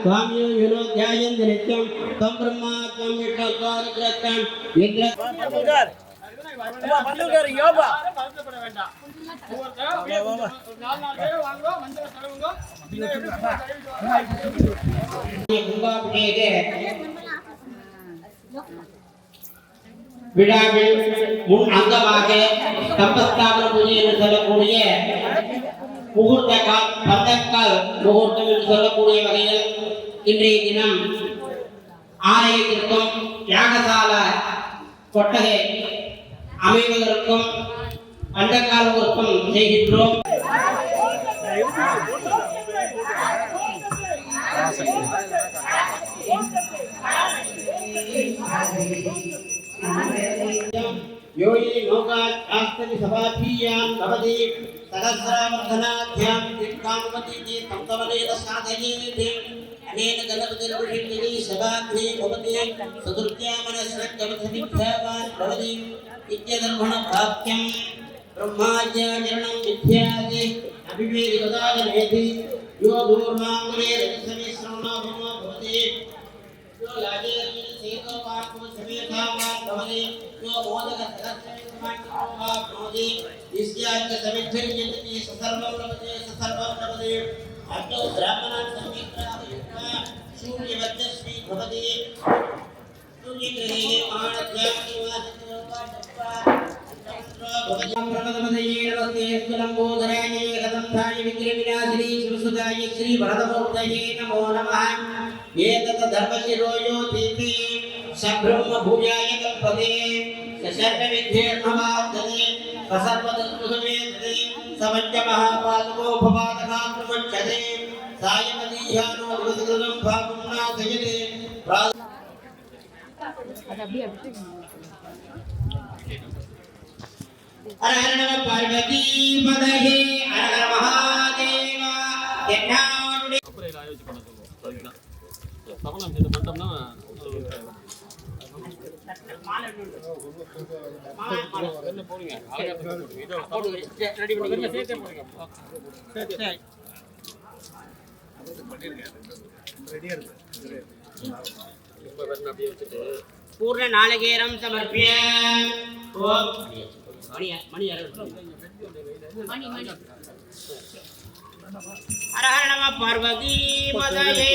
சுவாமியோ Uno தியாயந்த நித்யம் தம் பிரம்மா தம் விஷ்ணுத்வானுகிரத்தம் என்ற விழாவில் முன் அங்கமாக தம்பஸ்தாபன பூஜை என்று சொல்லக்கூடிய முகூர்த்த கால் பந்தக்கால் முகூர்த்தம் என்று சொல்லக்கூடிய வகையில் இன்றைய தினம் ஆலயத்திற்கும் யாகசால கொட்டகை அமைவதற்கும் பந்தக்கால் முகூர்த்தம் செய்கின்றோம். योगी लोकात् आस्तनि सभाभीयां भवति सहस्रावर्धनाभ्यां दीर्घाङ्गति चे तप्तवनेन साधयेत् अनेन गणपतिर्विषिण्यति सभाग्ने भवति चतुर्थ्यामनस्रग्गमथमिथ्यावान् भवति नित्यधर्मणप्राप्त्यं ब्रह्माज्ञाचरणं विद्याति अभिवेदिकदागमेति यो दूर्वाङ्गुले रजसमिश्रणो भवति यो लाजेरमिन सेतो पार्थो समेधावान् भवति जो बोधकस्तदक्षिणमाग्नोति दिश्याच्च समिद्धर्यन्ति ससर्वं लभते ससर्वं लभते अग्नौ ब्राह्मणान् सम्यक् प्रापयित्वा शून्यवद्यश्री भवति शून्यग्रहे श्री भरदमूर्तये नमो नमः एतत् धर्मशिरोयो दीपी दीपे सब्रह्म भूयाय कल्पते सशर्वविद्येर्भवादने ससर्वदत्तुसमेतते समञ्च महापादको भवादकाक्रमच्छते सायमदीयानो दुर्गदुर्गं भावं नाशयते प्रा ஹர ஹர நம பார்வதி பதஹே ஹர ஹர மகாதேவா என்னாடுடைய அப்புறம் இதை ஆயோசிச்சு பண்ண சொல்லுவோம் அதுக்குதான் சமணம் இதை பண்ணிட்டோம்னா பூர்ண நாளகேரம் சமர்ப்பிய மணி ஹர நம பார்வதி பதஹே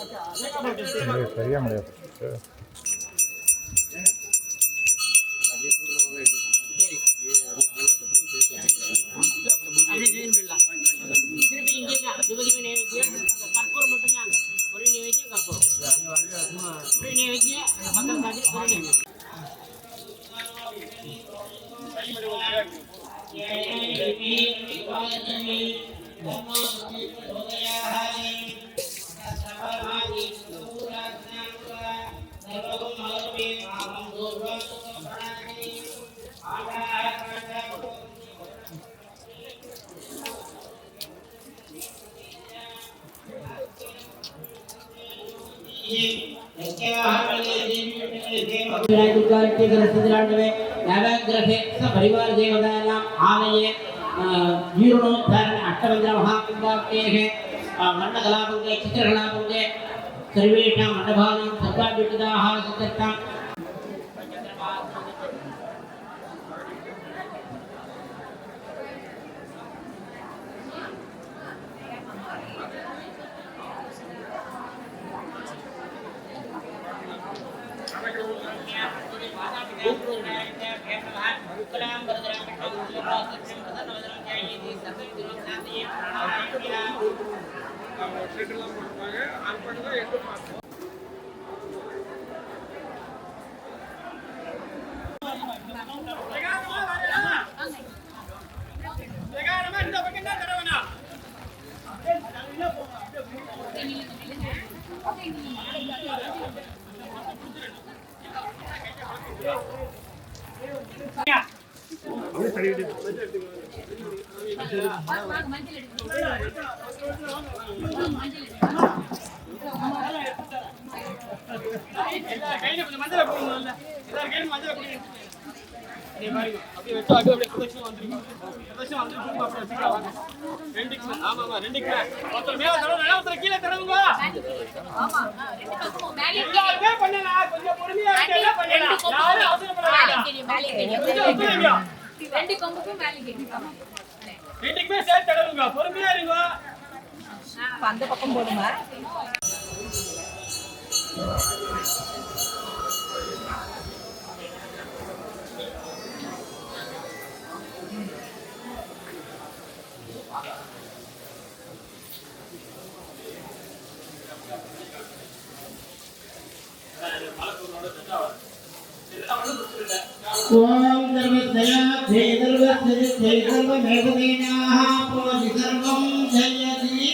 மூர்த்திக்கு ஓம் தேவதத்தாய விஜயபிரசவே அர்ஜுனோர் பாபுஜாஹ சரியா முடியாது திருப்பி இங்கே ग्रहस्थितिराण्डवे नवग्रहे सपरिवारदेवतानाम् आलये जीर्णोद्धारण अष्टवन्द्रमहाकुम्भाप्तेः வர்ணகலாபங்கே சித்திரகலாபங்கே சர்வேஷாம் மண்டபானாம் சர்வாபிட்டுதாக சித்தத்தாம் ஷெட்டெல்லாம் போட்டிருப்பாங்க. அது பக்கம் தான் எட்டு மாதம் அப்படியே சரி கீழே எல்லாருமே பண்ணலாம் கொஞ்சம் பொறுமையா எல்லாம் பண்ணலாம் யாரும் அவசரப்பட வேண்டாம் ரெண்டு கொம்புக்கும் மேலே கேட்கும் ரெண்டுக்குமே சேர்த்து தடவுங்க. பொறுமையா இருங்க. அந்த பக்கம் போடுமா? ஓம் சர்வஸ்தயா ஜெய சர்வஸ்தய ஜெய சர்வமேவதேனாः புவதி சர்வம் ஜெயதி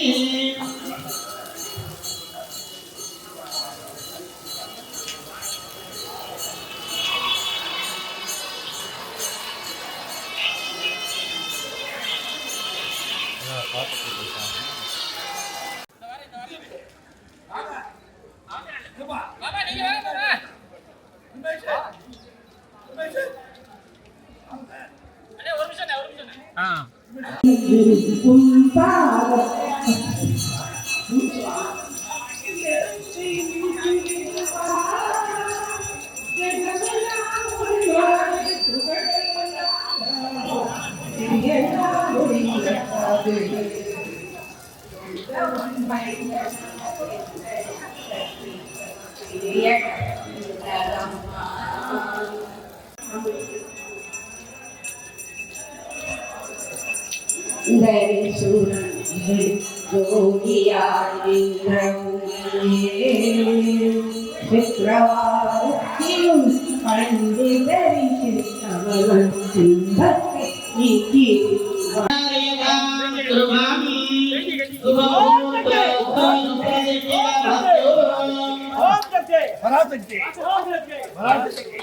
சுக்கிரவாரத்திலும் கண்டு தரிசித்தவள் சிங்கத்தை நீக்கி பராசக்தி பராசக்தி பராசக்தி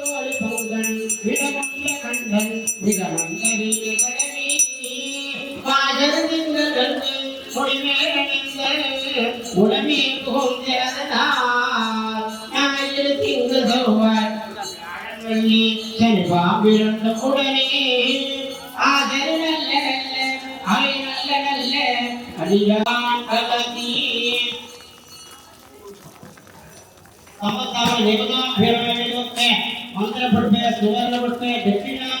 உடனே திங்கள் தருவார் வள்ளி தன் பாம்பிருந்த உடனே ஆதர் நல்ல நல்ல அலை நல்ல நல்ல அடியான் கலதி தமத்தால் நிபுணம் பெற வேண்டும் மந்திர படுத்த சுவர்ண படுத்த தட்சிணா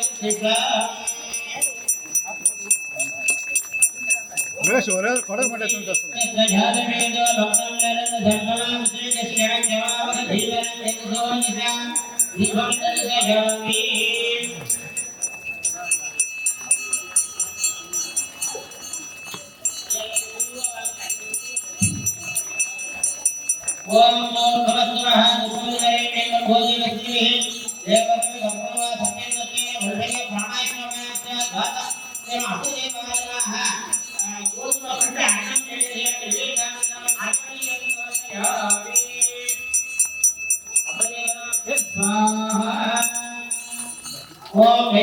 ओम नमो भगवतो महान भूमिरे में भोजन किए देवता ஓம்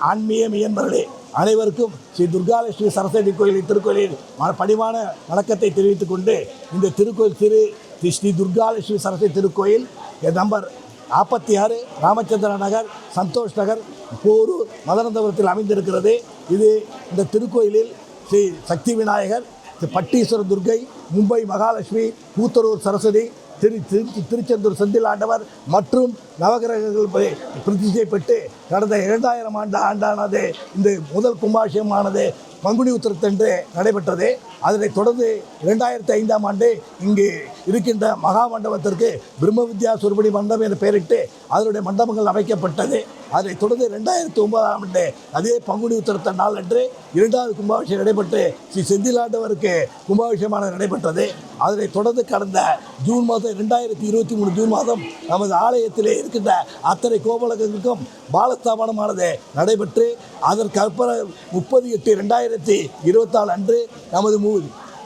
ஆன்மீக மெய்யன்பர்களே அனைவருக்கும் ஸ்ரீ துர்காலட்சுமி சரஸ்வதி கோயில் திருக்கோயிலில் பணிவான வணக்கத்தை தெரிவித்துக் கொண்டு இந்த திருக்கோயில் திரு ஸ்ரீ துர்காலட்சுமி சரஸ்வதி திருக்கோயில் நம்பர் நாற்பத்தி ஆறு ராமச்சந்திர நகர் சந்தோஷ் நகர் போரூர் மதனந்தபுரத்தில் அமைந்திருக்கிறது. இது இந்த திருக்கோயிலில் ஸ்ரீ சக்தி விநாயகர் பட்டீஸ்வர பட்டீஸ்வரர் துர்க்கை மும்பை மகாலட்சுமி கூத்தரூர் சரஸ்வதி திரு திருச்சி திருச்செந்தூர் செந்தில் ஆண்டவர் மற்றும் நவகிரகங்கள் பிரதிஷ்டை பெற்று கடந்த இரண்டாயிரம் ஆண்டு ஆண்டானது. இந்த முதல் கும்பாபிஷேகமானது பங்குனி உத்திரத்தன்று நடைபெற்றது. அதனைத் தொடர்ந்து இரண்டாயிரத்தி ஐந்தாம் ஆண்டு இங்கு இருக்கின்ற மகா மண்டபத்திற்கு பிரம்ம வித்யா சுருபடி மண்டபம் என பெயரிட்டு அதனுடைய மண்டபங்கள் அமைக்கப்பட்டது. அதனைத் தொடர்ந்து ரெண்டாயிரத்தி ஒன்பதாம் ஆண்டு அதே பங்குனி உத்திரத்த நாள் அன்று இரண்டாவது கும்பாபிஷேகம் நடைபெற்று ஸ்ரீ செந்திலாண்டவருக்கு கும்பாபிஷேகமானது நடைபெற்றது. அதனைத் தொடர்ந்து கடந்த ஜூன் மாதம் ரெண்டாயிரத்தி இருபத்தி மூணு ஜூன் மாதம் நமது ஆலயத்திலே இருக்கின்ற அத்தனை கோபலகங்களுக்கும் பாலஸ்தாபனமானது நடைபெற்று அதற்கு அப்புறம் முப்பது எட்டு ரெண்டாயிரத்தி இருபத்தாலு அன்று நமது மூ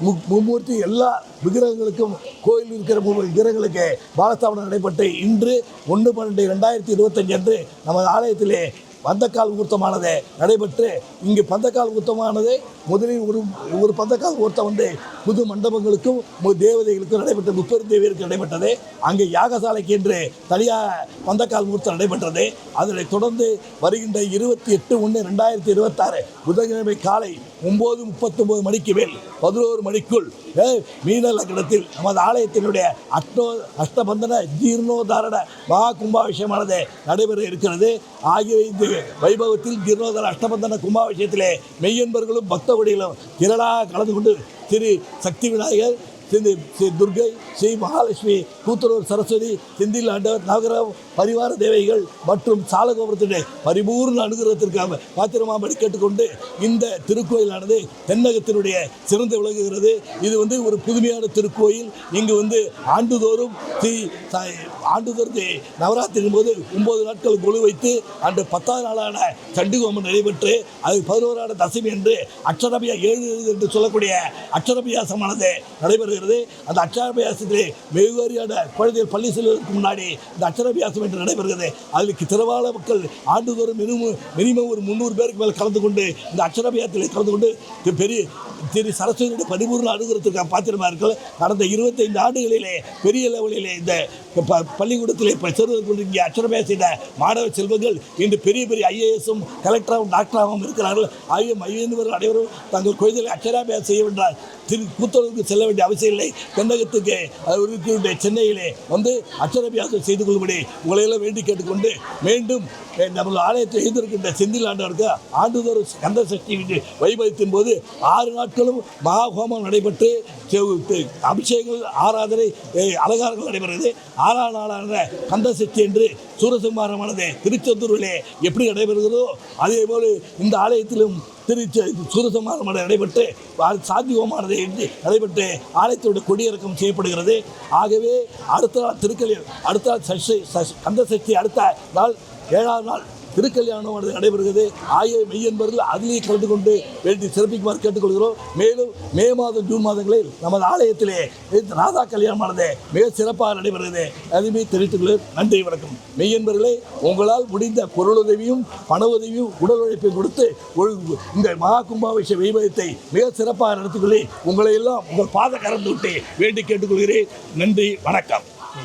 மு- மும்மூர்த்தி எல்லா விக்கிரகங்களுக்கும் கோயில் இருக்கிற மு- விக்கிரகங்களுக்கு பாலஸ்தாபனம் நடைபெற்று இன்று ஒன்று பன்னெண்டு ரெண்டாயிரத்தி இருபத்தஞ்சு அன்று நமது ஆலயத்திலே பந்தக்கால் ஊர்த்தமானது நடைபெற்று இங்கு பந்தக்கால் ஊர்த்தமானது முதலில் ஒரு ஒரு பந்தக்கால் ஊர்த்தம் வந்து புது மண்டபங்களுக்கும் தேவதைகளுக்கும் நடைபெற்ற முப்பெருந்தேவியருக்கு நடைபெற்றது. அங்கே யாகசாலைக்கு என்று தனியாக பந்தக்கால் ஊர்த்தம் நடைபெற்றது. அதனைத் தொடர்ந்து வருகின்ற இருபத்தி எட்டு ஒன்று ரெண்டாயிரத்தி இருபத்தாறு புதன்கிழமை காலை ஒம்பது முப்பத்தொம்பது மணிக்கு மேல் பதினோரு மணிக்குள் அஹ், மீன லக்னத்தில் நமது ஆலயத்தினுடைய அஷ்டோ அஷ்டபந்தன ஜீர்ணோதாரண மகா கும்பாபிஷேகமானது நடைபெற இருக்கிறது. ஆகிய இந்த வைபவத்தில் ஜீர்ணோதார அஷ்டபந்தன கும்பாபிஷேகத்திலே மெய்யன்பர்களும் பக்தகுடிகளும் திரளாக கலந்து கொண்டு திரு சக்தி விநாயகர் ஸ்ரீ ஸ்ரீ துர்கை ஸ்ரீ மகாலட்சுமி கூத்தலூர் சரஸ்வதி செந்தில் ஆண்டவர் நாகர பரிவார தேவைகள் மற்றும் சாலகோபுரத்தினுடைய பரிபூர்ண அனுகிரகத்திற்காக பாத்திரமாம்படி கேட்டுக்கொண்டு இந்த திருக்கோயிலானது தென்னகத்தினுடைய சிறந்து விளங்குகிறது. இது வந்து ஒரு புதுமையான திருக்கோயில். இங்கு வந்து ஆண்டுதோறும் ஸ்ரீ ஆண்டுதோறும் தி- நவராத்திரியின் போது ஒன்பது நாட்கள் குழு வைத்து அன்று பத்தாவது நாளான சண்டிகோமம் நடைபெற்று அது பதினோரான தசமி என்று அக்ஷரபியா ஏழு என்று சொல்லக்கூடிய அக்ஷரபியாசமானது நடைபெறுகிறது. அந்த அக்ஷரபியாசத்திலே வெகுவாரியான குழந்தைகள் பள்ளி செல்வதற்கு முன்னாடி இந்த அக்ஷரபியாசம் என்று நடைபெறுகிறது. அதில் திரவாள மக்கள் ஆண்டுதோறும் மினிமம் மினிமம் ஒரு முந்நூறு பேருக்கு மேல் கலந்து கொண்டு இந்த அக்ஷரபியாசத்தில் கலந்து கொண்டு பெரிய திரு சரஸ்வதியுடைய பரிபூர்ண அனுகிரகத்திற்கு பாத்திரமா இருக்கல. கடந்த இருபத்தைந்து ஆண்டுகளிலே பெரிய லெவலிலே இந்த ப- பள்ளிக்கூடத்திலே இப்போ இங்கே கொண்டிருக்கிற செய்த மாணவ செல்வங்கள் இன்று பெரிய பெரிய ஐஏஎஸும் கலெக்டராகவும் டாக்டராகவும் இருக்கிறார்கள். ஆகிய மையந்தவர்கள் அனைவரும் தங்கள் குழந்தைகளை அக்ஷராபியாசம் செய்ய வேண்டாம். திரு கூத்தளவுக்கு செல்ல வேண்டிய அவசியம் இல்லை. தென்னகத்துக்கு அது இருக்கின்ற சென்னையிலே வந்து அச்சரபியாசம் செய்து கொள்ளும்படி உங்களை எல்லாம் வேண்டி கேட்டுக்கொண்டு மீண்டும் அஹ், ஆலயத்தில் எழுந்திருக்கின்ற செந்தில் ஆண்டவருக்கு ஆண்டுதோறும் கந்த சஷ்டி வைபவத்தின் போது ஆறு நாட்களும் மகா ஹோமம் நடைபெற்று அபிஷேகங்கள் ஆராதனை அலங்காரங்கள் நடைபெறுகிறது. ஆறாம் நாளான கந்தசக்தி என்று சூரசம்ஹாரமானது திருச்செந்தூரிலே எப்படி நடைபெறுகிறதோ அதே போல் இந்த ஆலயத்திலும் திரு சூரசம்ஹாரம் நடைபெற்று சாந்தி ஹோமானது என்று நடைபெற்று ஆலயத்தோட கொடியிறக்கம் செய்யப்படுகிறது. ஆகவே அடுத்த நாள் திருக்கலில் அடுத்த நாள் சஷ்டி சஷ்- கந்த சஷ்டி அடுத்த நாள் ஏழாவது நாள் திருக்கல்யாணமானது நடைபெறுகிறது. ஆகிய மெய்யன்பர்கள் அதிலேயே கலந்து கொண்டு வேண்டி சிறப்பிக்குமாறு கேட்டுக்கொள்கிறோம். மேலும் மே மாதம் ஜூன் மாதங்களில் நமது ஆலயத்திலே ராதா கல்யாணமானது மிக சிறப்பாக நடைபெறுகிறது. அதுவே தெரிவித்துக்கொள்ள நன்றி வணக்கம். மெய்யன்பர்களே உங்களால் முடிந்த பொருளுதவியும் பண உதவியும் உடல் உழைப்பையும் கொடுத்து ஒரு இந்த மகா கும்பாபிஷ வைபவத்தை மிக சிறப்பாக நடத்திக்கொள்ளி உங்களை எல்லாம் உங்கள் பாத கரந்து விட்டு வேண்டி கேட்டுக்கொள்கிறேன். நன்றி வணக்கம்.